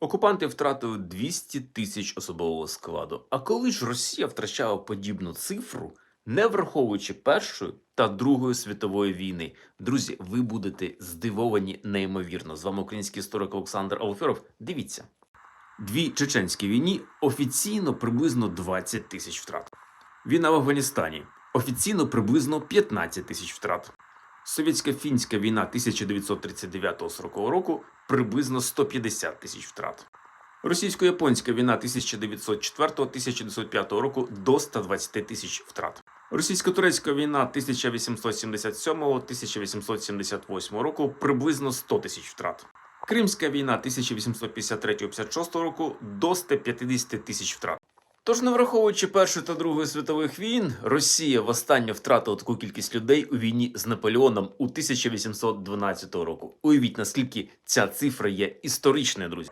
Окупанти втратили 200 тисяч особового складу. А коли ж Росія втрачала подібну цифру, не враховуючи Першої та Другої світової війни, друзі, ви будете здивовані неймовірно. З вами український історик Олександр Алферов. Дивіться. Дві чеченські війні офіційно приблизно 20 тисяч втрат. Війна в Афганістані офіційно приблизно 15 тисяч втрат. Совєтсько-фінська війна 1939-40 року приблизно 150 тисяч втрат. Російсько-японська війна 1904-1905 року до 120 тисяч втрат. Російсько-турецька війна 1877-1878 року приблизно 100 тисяч втрат. Кримська війна 1853-56 року до 150 тисяч втрат. Тож, не враховуючи Першої та Другої світових війн, Росія востаннє втратила таку кількість людей у війні з Наполеоном у 1812 року. Уявіть, наскільки ця цифра є історичною, друзі.